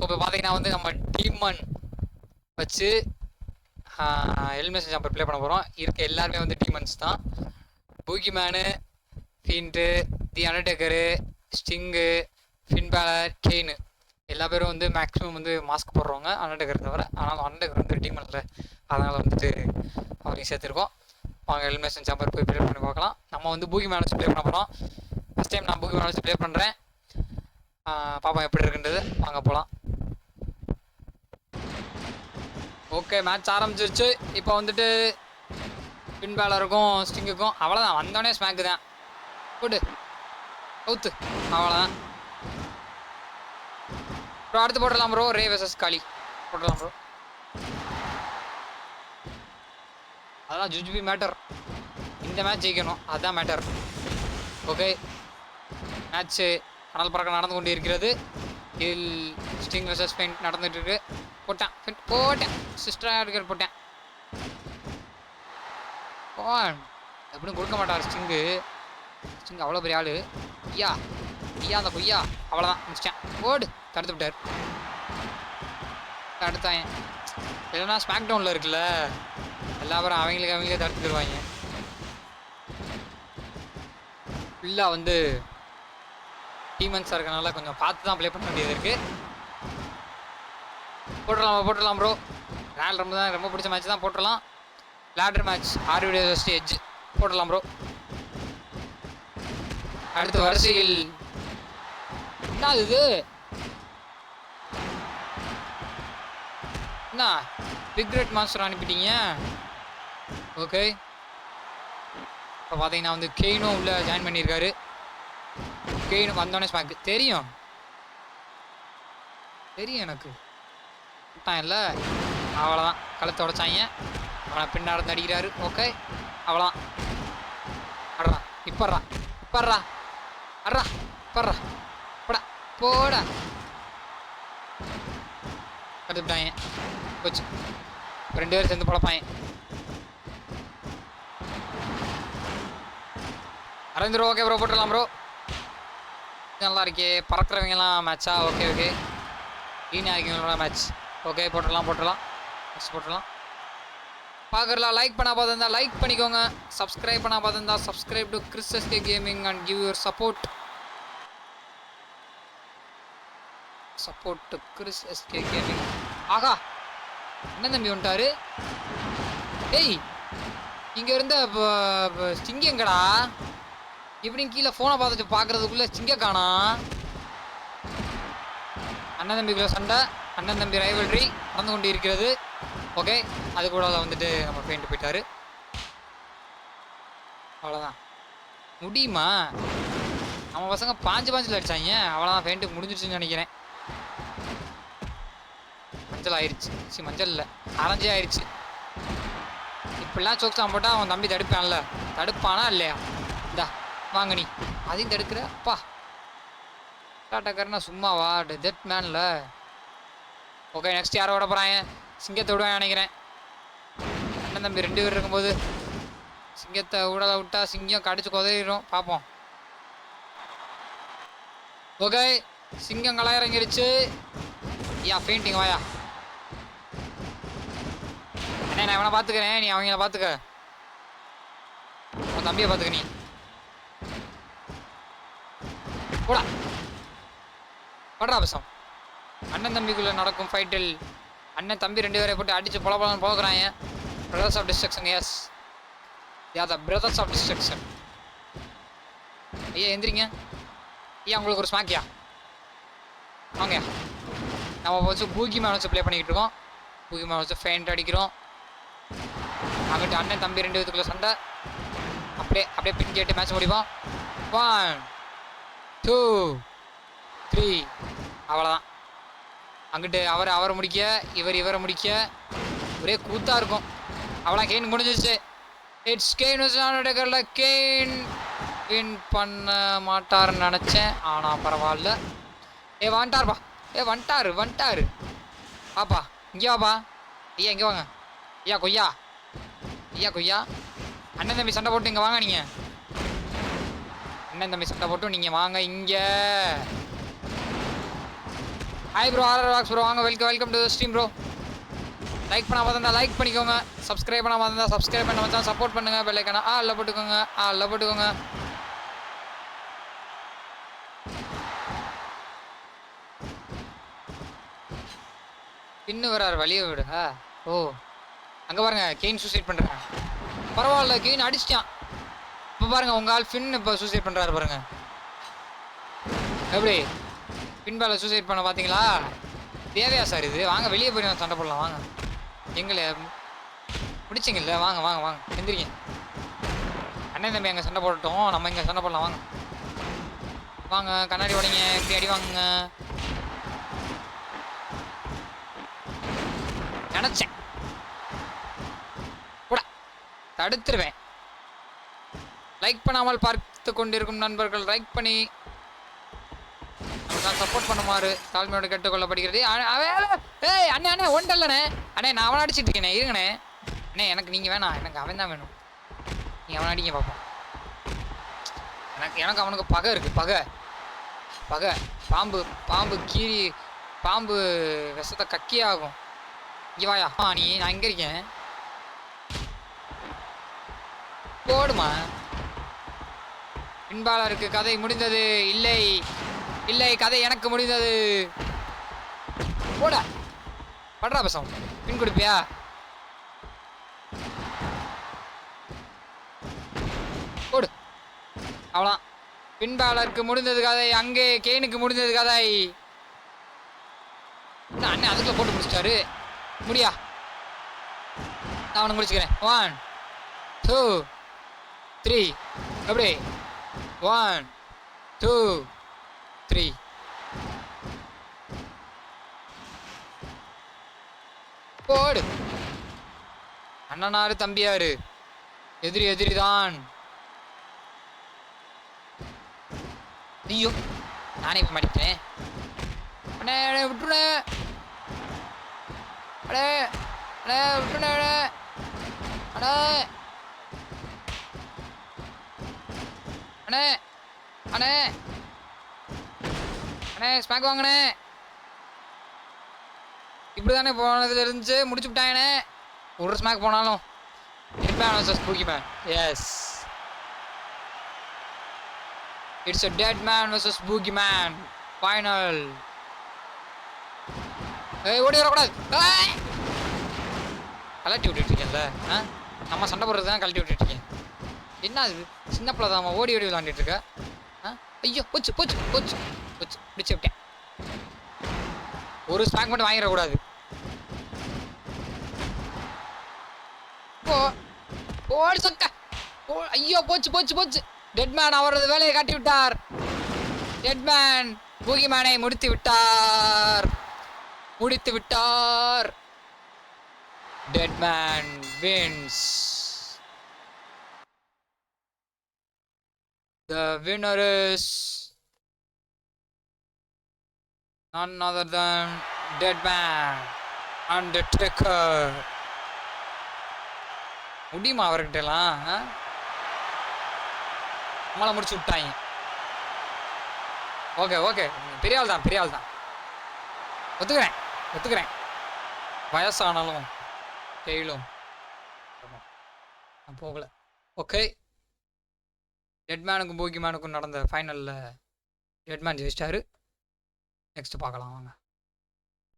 So இப்போ பார்த்தீங்கன்னா வந்து நம்ம டீமன் வச்சு எலிமினேஷன் சாம்பர் ப்ளே பண்ண போகிறோம் இருக்க எல்லாருமே வந்து டீமன்ஸ் தான். Boogeyman Fiend the Undertaker Sting Finn Balor Kane எல்லா பேரும் வந்து மேக்ஸிமம் வந்து மாஸ்க் போடுறவங்க அண்டர்டேக்கர் தவிர ஆனால் அண்டர்டேக்கர் வந்து டீம் இல்லை. அதனால் வந்துட்டு அவரையும் சேர்த்துருக்கோம். வாங்க எலிமினேஷன் சாம்பர் போய் ப்ளே பண்ணி பார்க்கலாம். நம்ம வந்து பூகி மேன் வச்சு ப்ளே பண்ண போகிறோம் ஃபஸ்ட் டைம் நான் பூகி மேன் வச்சு ப்ளே பண்ணுறேன் பாப்பா எப்படி இருக்குன்றது. வாங்க போகலாம் ஓகே மேட்ச் ஆரம்பிச்சிருச்சு. இப்போ வந்துட்டு பின்பேலருக்கும் ஸ்டிங்குக்கும் அவ்வளோதான் வந்தோடனே ஸ்மேக்கு தான். போட்டு அவுத்து. அவ்வளோதான் ப்ரோ அடுத்து போட்டுடலாம் ப்ரோ ரே வெசஸ் காலி போட்டுடலாம் ப்ரோ அதான் ஜுஜ்பி மேட்டர் இந்த மேட்ச் ஜெயிக்கணும். அதுதான் மேட்டர் ஓகே மேட்ச்சு கனல் பறக்க நடந்து கொண்டு இருக்கிறது இதில் ஸ்டிங் வெசஸ் பெயிண்ட் நடந்துகிட்டு இருக்கு. போட்டேன். போட்டேன். சிஸ்டர் இருக்கிற போட்டேன். ஓ எப்படியும் கொடுக்க மாட்டார் ஸ்டிங்கு. ஸ்டிங் அவ்வளோ பெரிய ஆளு. ஐயா ஐயா அந்த பொய்யா. அவ்வளோதான் முடிச்சிட்டேன். ஓடு. தடுத்து விட்டார். தடுத்தாங்க. இல்லைன்னா ஸ்மாக் டவுனில் இருக்குல்ல. எல்லா பேரும் அவங்களுக்கு அவங்களே தடுத்துருவாங்க ஃபுல்லாக வந்து டீமன்ஸாக இருக்கனால கொஞ்சம் பார்த்து தான் ப்ளே பண்ண வேண்டியது இருக்குது போட்டுடலாம் போட்டுடலாம் ப்ரோ ரேல் ரொம்ப தான் ரொம்ப பிடிச்ச மேட்ச் தான் போட்டுடலாம். லேடர் மேட்ச் ஆர்விடியோ வீடியோ ஸ்டேஜ் போட்டுடலாம் ப்ரோ அடுத்த வரிசையில். என்ன இது? என்ன? பிக் ரெட் மாஸ்டர் அனுப்பிட்டீங்க. ஓகே இப்போ பார்த்தீங்கன்னா வந்து கெயினும் உள்ள ஜாயின் பண்ணியிருக்காரு கெயின் வந்தோடனே ஸ்மாக் தெரியும். தெரியும் எனக்கு. விட்டான் இல்லை அவ்வளோதான் கழுத்தை உடைச்சாங்க. அவனை பின்னாடி அடிக்கிறாரு. ஓகே. அவ்வளோதான் அட்றா இப்பட்றா. இப்பட்றா. அட்றா இப்பட்றா. போடா. போடா. கற்றுக்கிட்டாங்க போச்சு. ரெண்டு பேரும் சேர்ந்து பழப்பாங்க. அரவிந்தர் ஓகே ப்ரோ போட்டுடலாம் ப்ரோ நல்லா இருக்கே. பறக்கிறவங்கலாம் மேட்சா ஓகே ஓகே ஈனி ஆகிங்களோட மேட்ச் ஓகே போட்டுடலாம் போட்டுடலாம். நெக்ஸ்ட் போட்டுடலாம். பார்க்குறலாம் லைக் பண்ணா பார்த்துருந்தா லைக் பண்ணிக்கோங்க. சப்ஸ்கிரைப் பண்ணா பார்த்துருந்தா subscribe to Chris SK gaming and give your support support to Chris SK gaming ஆகா என்ன தம்பி வந்துட்டாரு? ஏய் இங்கே இருந்த சிங்கங்கடா இப்படி இப்படியும் கீழே ஃபோனை பார்த்துட்டு பார்க்கறதுக்குள்ளே சிங்க காணா அண்ணன் தம்பிக்குள்ள சண்டை. அண்ணன் தம்பி ரைவல்ரி நடந்து கொண்டு இருக்கிறது ஓகே அது கூட வந்துட்டு நம்ம பெயிண்ட் போயிட்டாரு. அவ்வளோதான் முடியுமா? நம்ம பசங்க பாஞ்சு பாஞ்சில் அடித்தாங்க அவ்வளோதான் பெயிண்ட் முடிஞ்சிருச்சுன்னு நினைக்கிறேன். மஞ்சள் ஆயிடுச்சு சி மஞ்சள் இல்லை. அரைஞ்சே ஆயிடுச்சு இப்படிலாம் சோக்ஸான் போட்டால் அவன் தம்பி தடுப்பான்ல. தடுப்பானா இல்லையா? இந்தா வாங்க நீ. அதையும் தடுக்கிற. அப்பா டாட்டாக்காரனா சும்மாவா? டெட் மேனில். ஓகே நெக்ஸ்ட் யாரை விட போகிறாங்க சிங்கத்தை விடுவேன் நினைக்கிறேன். அண்ணன் தம்பி ரெண்டு பேர் இருக்கும்போது சிங்கத்தை விட விட்டா சிங்கம் கடிச்சு குதறிடும். பார்ப்போம். ஓகே சிங்கம் கலாயிறங்கிருச்சு யா பெயிண்டிங் வாயா. அண்ணே நான் இவனை பார்த்துக்கிறேன். நீ அவங்கள பார்த்துக்க. உன் தம்பியை பார்த்துக்க நீ. போடா. படுறா பசம் அண்ணன் தம்பிக்குள்ளே நடக்கும் ஃபைட்டில் அண்ணன் தம்பி ரெண்டு பேரை போட்டு அடிச்சு பொல பொலன்னு போகிறாங்க. Brothers of destruction yes ya the brothers of destruction ஐயா எந்திரிங்க. ஐயா உங்களுக்கு ஒரு ஸ்மாக்கியா வாங்க. நம்ம வச்சு பூகி மேலே வச்சு ப்ளே பண்ணிக்கிட்டு இருக்கோம். பூகி மேலே வச்சு ஃபெயிண்ட் அடிக்கிறோம். அங்கிட்ட அண்ணன் தம்பி ரெண்டு விதத்துக்குள்ள சண்டை. அப்படியே அப்படியே பின் கேட்டு மேட்ச் முடிப்போம். ஒன் டூ த்ரீ அவ்வளோதான் அங்கிட்டு அவர் அவரை முடிக்க இவர் இவரை முடிக்க. ஒரே கூத்தா இருக்கும். அவ்வளோ கெயின் முடிஞ்சிருச்சு. இட்ஸ் கெயின் டெக்கரில் கெயின் வின் பண்ண மாட்டாருன்னு நினச்சேன். ஆனால் பரவாயில்ல. ஏ வந்துட்டாருப்பா ஏ வந்துட்டாரு வந்துட்டாரு. பாப்பா இங்கே வாப்பா. ஐயா இங்கே வாங்க. ஐயா கொய்யா. ஐயா கொய்யா. அண்ணன் தம்பி சண்டை போட்டு இங்கே வாங்க நீங்கள் அண்ணன் தம்பி சண்டை போட்டு நீங்கள் வாங்க இங்கே. ஹாய் ப்ரோ ஆர்ஆர் வாக்ஸ் ப்ரோ வாங்க welcome welcome to stream bro like பண்ணாமல் இருந்தால் லைக் பண்ணிக்கோங்க. சப்ஸ்கிரைப் பண்ணாமல் இருந்தால் சப்ஸ்கிரைப் பண்ண வச்சா சப்போர்ட் பண்ணுங்கள் பெல்லைக்கான ஆ இல்லை போட்டுக்கோங்க. ஆ இல்லை போட்டுக்கோங்க. பின்னு வராரு வழியை விடுங்க. ஓ அங்கே பாருங்க கெயின் சூசைட் பண்ணுறேன் பரவாயில்ல கெயின் அடிச்சிட்டான். இப்போ பாருங்க உங்கள் ஆள் ஃபின் இப்போ சூசைட் பண்ணுறாரு பாருங்க. எப்படி? பின்பால சூசைட் பண்ண பார்த்தீங்களா தேவையா சார் இது? வாங்க வெளியே போய் சண்டை போடலாம் வாங்க. எங்களை பிடிச்சிங்கல்ல? வாங்க வாங்க வாங்க. எந்திரிங்க. அண்ணன் தம்பி அங்கே சண்டை போடட்டும். நம்ம இங்கே சண்டை போடலாம் வாங்க. வாங்க கண்ணாடி உடைங்க இப்படி அடி வாங்குங்க. நினச்சேன். கூட தடுத்துருவேன். லைக் பண்ணாமல் பார்த்து கொண்டிருக்கும் நண்பர்கள் லைக் பண்ணி நான் சப்போர்ட் பண்ணுமாறு தாழ்மையோட கேட்டுக்கொள்ளப்படுகிறது. அவன் ஏய் அண்ணே அண்ணே ஒன்றல்லண்ணே அண்ணே நான் அவனை அடிச்சிட்டு இருக்கேனே இருங்கண்ணே. அண்ணே எனக்கு நீங்கள் வேணாம். எனக்கு அவன் தான் வேணும். நீங்கள் அவனை அடிங்க பார்ப்போம் எனக்கு எனக்கு அவனுக்கு பகை இருக்குது பகை. பகை. பாம்பு பாம்பு கீரி பாம்பு விஷத்தை கக்கி ஆகும். இங்கே வாயா. ஆ நீ நான் இங்கே இருக்கேன். போடுமா. பின்பாலருக்கு கதை முடிந்தது. இல்லை. இல்லை கதை எனக்கு முடிந்தது. போட. படுறா பசம் பின் கொடுப்பியா? போடு. அவ்வளோதான். பின்பாளருக்கு முடிந்தது கதை அங்கே கேனுக்கு முடிந்தது கதை. என்ன அண்ணன் அதுக்குள்ள போட்டு முடிச்சிட்டாரு. முடியா? நான் அவனை முடிச்சுக்கிறேன். ஒன் டூ த்ரீ அப்படி ஒன் டூ த்ரீ போடு அண்ணனாரு தம்பியாரு. எதிரி எதிரிதான். ஐயோ நானே இப்ப மாட்டிக்கிட்டேன் அண்ணே அண்ணே விட்டுருண்ணே. அண்ணே அண்ணே விட்டுருண்ணே அண்ணே. அண்ணே அண்ணே. அண்ணே ஸ்மாக் வாங்கண்ணே இப்படி தானே போனதுல இருந்துச்சு முடிச்சு விட்டாங்கண்ணே ஒரு ஸ்மாக் போனாலும். Hitman versus Boogeyman yes it's a man man versus Boogeyman final ஏய் ஓடி வரக்கூடாது. கலட்டி விட்டுட்டு இருக்கேன்ல ஆ? நம்ம சண்டை போடுறது தான் கழட்டி விட்டுட்டு இருக்கேன் என்ன அது? சின்ன பிள்ளை தான் ஓடி ஓடி விளாண்டுட்டு இருக்க? ஆ? ஐயோ போச்சு போச்சு போச்சு. போச்சு பிடிச்சி விட்டேன். ஒரு ஸ்டாக் மட்டும் வாங்கிடக்கூடாது போடு சொக்க ஐயோ போச்சு போச்சு போச்சு. டெட்மேன் அவரது வேலையை காட்டி விட்டார். டெட்மேன் பூகிமேனை முடித்து விட்டார். முடித்து விட்டார். Deadman wins The winner is none other than Deadman Undertaker. முடியுமா அவர்கிட்டலாம் ஆ? நம்மளை முடிச்சு விட்டாங்க. Okay okay. பெரிய ஆள் தான் பெரிய ஆள் தான் ஒத்துக்கிறேன் ஒத்துக்கிறேன். வயசானாலும் டெய்லும் நான் போகல. ஓகே. டெட்மேனுக்கும் போகிமேனுக்கும் நடந்த ஃபைனலில் டெட்மேன் ஜெயிச்சிட்டாரு. நெக்ஸ்ட் பார்க்கலாம் வாங்க.